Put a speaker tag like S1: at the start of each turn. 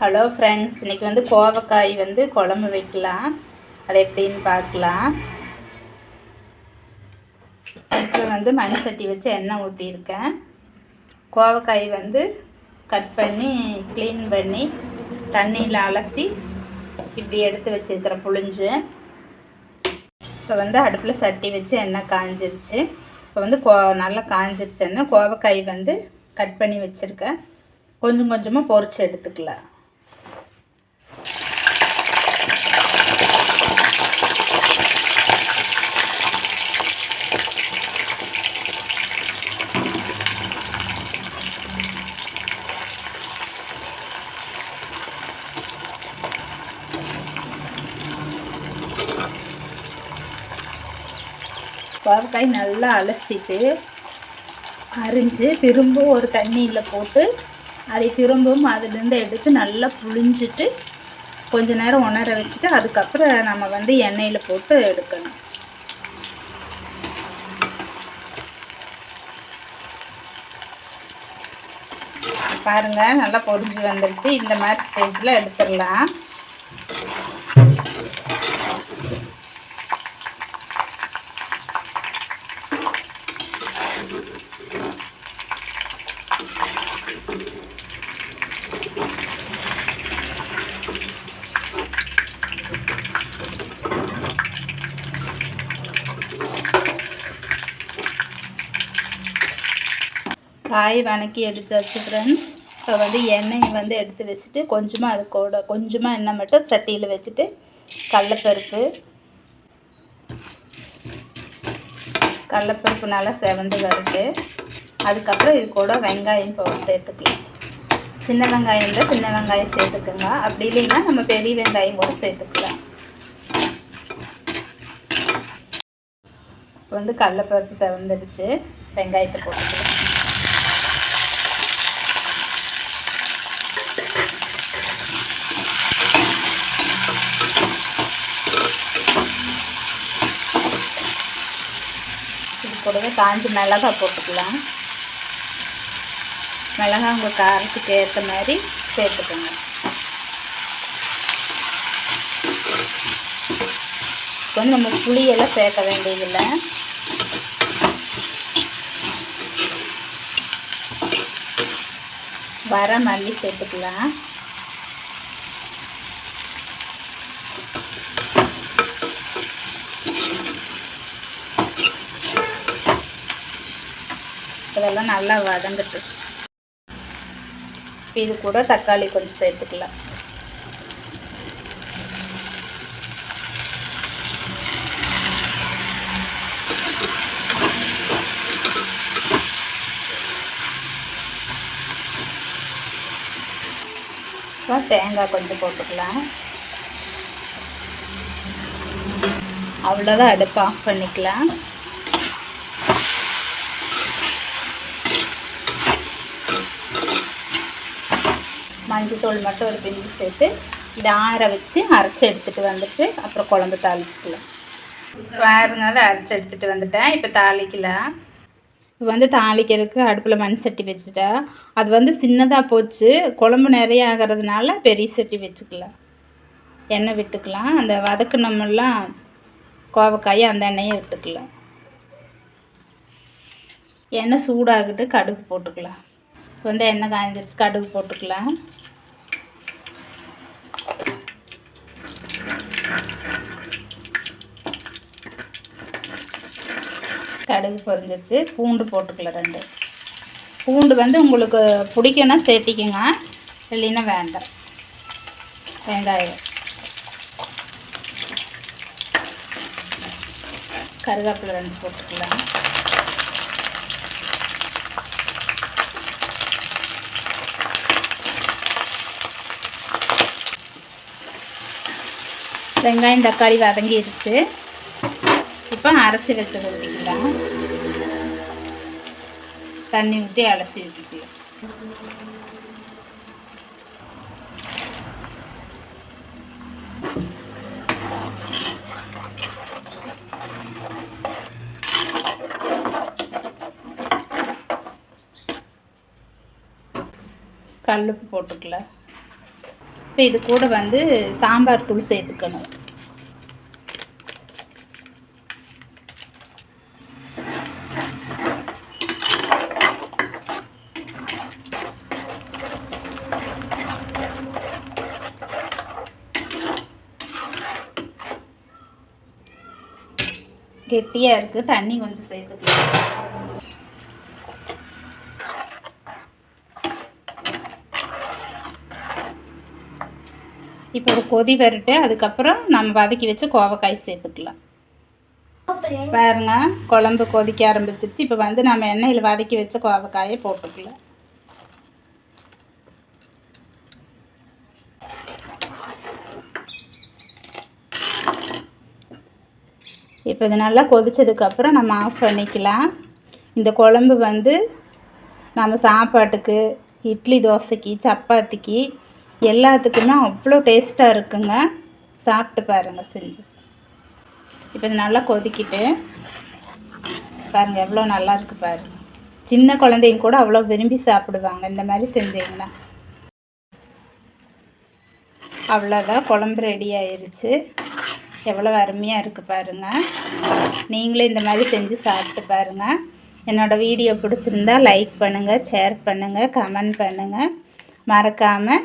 S1: Hello friends இன்றைக்கி வந்து கோவக்காய் வந்து குழம்பு வைக்கலாம். அது எப்படின்னு பார்க்கலாம். இப்போ வந்து மண் சட்டி வச்சு எண்ணெய் ஊற்றியிருக்கேன் கோவக்காய் வந்து கட் பண்ணி க்ளீன் பண்ணி தண்ணியில் அலசி இப்படி எடுத்து வச்சுருக்கிற புழிஞ்சு. இப்போ வந்து அடுப்பில் சட்டி வச்சு எண்ணெய் காஞ்சிருச்சு. இப்போ வந்து கோ நல்லா காஞ்சிருச்சுன்னா கோவக்காய் வந்து கட் பண்ணி வச்சுருக்கேன். கொஞ்சம் கொஞ்சமாக பொரிச்சு எடுத்துக்கலாம். பாவக்காய் நல்லா அலசிட்டு அரிஞ்சு திரும்ப ஒரு தண்ணியில் போட்டு அதை திரும்பவும் அதுலேருந்து எடுத்து நல்லா புழிஞ்சிட்டு கொஞ்ச நேரம் உணர வச்சுட்டு அதுக்கப்புறம் நம்ம வந்து எண்ணெயில் போட்டு எடுக்கணும். பாருங்கள் நல்லா பொறிஞ்சு வந்துருச்சு. இந்த மாதிரி ஸ்டேஜில் எடுத்துடலாம். காய் வணக்கி எடுத்து வச்சுக்கிறேன். இப்போ வந்து எண்ணெயை வந்து எடுத்து வச்சுட்டு கொஞ்சமாக அது கூட கொஞ்சமாக எண்ணெய் மட்டும் சட்டியில் வச்சுட்டு கடலப்பருப்பு. கடலப்பருப்பு நல்லா செவந்து வருது. அதுக்கப்புறம் இது கூட வெங்காயம் இப்போ சேர்த்துக்கலாம். சின்ன வெங்காயம் இருந்தால் சின்ன வெங்காயம் சேர்த்துக்குங்க. அப்படி இல்லைன்னா நம்ம பெரிய வெங்காயம் கூட சேர்த்துக்கலாம். இப்போ வந்து கடலப்பருப்பு செவந்துடுச்சு. வெங்காயத்தை போட்டுக்கலாம். கூடவே காஞ்சி மிளகா போட்டுக்கலாம். மிளகா உங்கள் காரத்துக்கு ஏற்ற மாதிரி சேர்த்துக்கோங்க. இப்போ வந்து நம்ம புளியெல்லாம் சேர்க்க வேண்டியதில்லை. வர மல்லி சேர்த்துக்கலாம். இதெல்லாம் நல்லா வதங்கட்டு இப்போ இது கூட தக்காளி கொஞ்சம் சேர்த்துக்கலாம். தேங்காய் கொஞ்சம் போட்டுக்கலாம். அவ்வளோதான் அடுப்பு ஆஃப் பண்ணிக்கலாம். மஞ்சத்தூள் மட்டும் ஒரு பிஞ்சு சேர்த்து இதை ஆற வச்சு அரைச்சி எடுத்துகிட்டு வந்துட்டு அப்புறம் குழம்பு தாளிச்சிக்கலாம். வேறுனாலும் அரைச்சி எடுத்துகிட்டு வந்துட்டேன். இப்போ தாளிக்கலாம் இப்போ வந்து தாளிக்கிறதுக்கு அடுப்பில் மண் சட்டி வச்சுட்டா அது வந்து சின்னதாக போச்சு. குழம்பு நிறைய ஆகிறதுனால பெரிய சட்டி வச்சுக்கலாம் எண்ணெய் விட்டுக்கலாம். அந்த வதக்குனமெல்லாம் கோவக்காயை அந்த எண்ணெயை விட்டுக்கலாம். எண்ணெய் சூடாகிட்டு கடுகு போட்டுக்கலாம். இப்போ வந்து எண்ணெய் காய்ஞ்சிருச்சு கடுகு போட்டுக்கலாம். கடுகு பொரிஞ்சிருச்சு. பூண்டு போட்டுக்கலாம் ரெண்டு. பூண்டு வந்து உங்களுக்கு பிடிக்குன்னா சேர்த்திக்கோங்க. இல்லைன்னா வேண்டாம். வெங்காயம். கருவேப்பிலை ரெண்டு போட்டுக்கலாம். வெங்காயம் தக்காளி வதங்கிடுச்சு இப்போ அரைச்சி வச்சது ஊற்றிக்கலாம் தண்ணி ஊற்றி அலசி ஊற்றிக்கலாம் கல்லுப்பு போட்டுக்கலாம் இப்போ இது கூட வந்து சாம்பார் தூள் சேர்த்துக்கணும். கெட்டியாக இருக்குது தண்ணி கொஞ்சம் சேர்த்துக்கலாம். இப்போ ஒரு கொதி வரட்டு அதுக்கப்புறம் நம்ம வதக்கி வச்சு கோவக்காய் சேர்த்துக்கலாம். பாருங்க குழம்பு கொதிக்க ஆரம்பிச்சிருச்சு. இப்போ வந்து நம்ம எண்ணெயில் வதக்கி வச்ச கோவக்காயை போட்டுக்கலாம். இப்போ இது நல்லா கொதிச்சதுக்கப்புறம் நம்ம ஆஃப் பண்ணிக்கலாம். இந்த குழம்பு வந்து நம்ம சாப்பாட்டுக்கு இட்லி தோசைக்கு சப்பாத்திக்கு எல்லாத்துக்குமே அவ்வளோ டேஸ்ட்டாக இருக்குங்க. சாப்பிட்டு பாருங்கள் செஞ்சு. இப்போ இது நல்லா கொதிக்கிட்டு பாருங்கள் எவ்வளோ நல்லா இருக்குது பாருங்கள் சின்ன குழந்தைங்க கூட அவ்வளோ விரும்பி சாப்பிடுவாங்க இந்த மாதிரி செஞ்சீங்கன்னா. அவ்வளோதான் குழம்பு ரெடி ஆயிடுச்சு எவ்வளோ அருமையாக இருக்குது பாருங்கள் நீங்களும் இந்த மாதிரி செஞ்சு சாப்பிட்டு பாருங்கள் என்னோடய வீடியோ பிடிச்சிருந்தா லைக் பண்ணுங்கள் ஷேர் பண்ணுங்கள் கமெண்ட் பண்ணுங்கள் மறக்காமல்